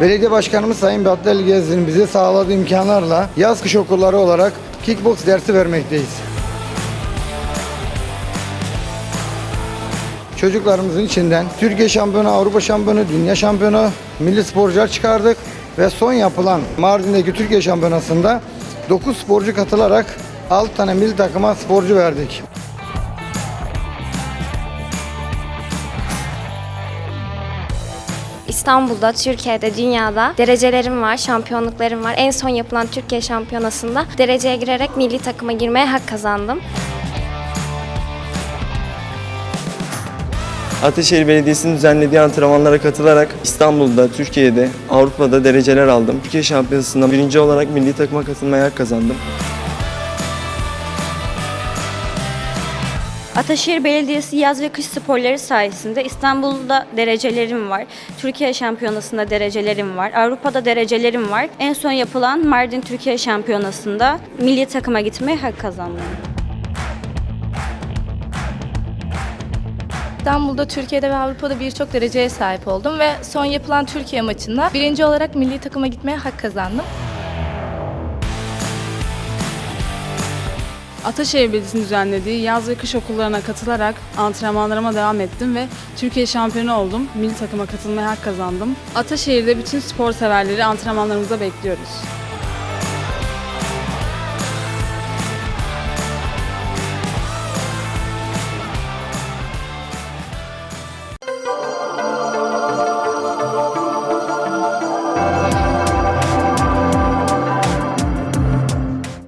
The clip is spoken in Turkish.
Belediye Başkanımız Sayın Battal Gezgin'in bize sağladığı imkanlarla yaz kış okulları olarak kickbox dersi vermekteyiz. Çocuklarımızın içinden Türkiye şampiyonu, Avrupa şampiyonu, dünya şampiyonu, milli sporcular çıkardık ve son yapılan Mardin'deki Türkiye şampiyonasında 9 sporcu katılarak 6 tane milli takıma sporcu verdik. İstanbul'da, Türkiye'de, dünyada derecelerim var, şampiyonluklarım var. En son yapılan Türkiye şampiyonasında dereceye girerek milli takıma girmeye hak kazandım. Ataşehir Belediyesi'nin düzenlediği antrenmanlara katılarak İstanbul'da, Türkiye'de, Avrupa'da dereceler aldım. Türkiye Şampiyonası'nda birinci olarak milli takıma katılmaya hak kazandım. Ataşehir Belediyesi yaz ve kış sporları sayesinde İstanbul'da derecelerim var. Türkiye Şampiyonası'nda derecelerim var. Avrupa'da derecelerim var. En son yapılan Mardin Türkiye Şampiyonası'nda milli takıma gitmeye hak kazandım. İstanbul'da, Türkiye'de ve Avrupa'da birçok dereceye sahip oldum ve son yapılan Türkiye maçında birinci olarak milli takıma gitmeye hak kazandım. Ataşehir Belediyesi'nin düzenlediği yaz ve kış okullarına katılarak antrenmanlarıma devam ettim ve Türkiye şampiyonu oldum. Milli takıma katılmaya hak kazandım. Ataşehir'de bütün spor severleri antrenmanlarımıza bekliyoruz.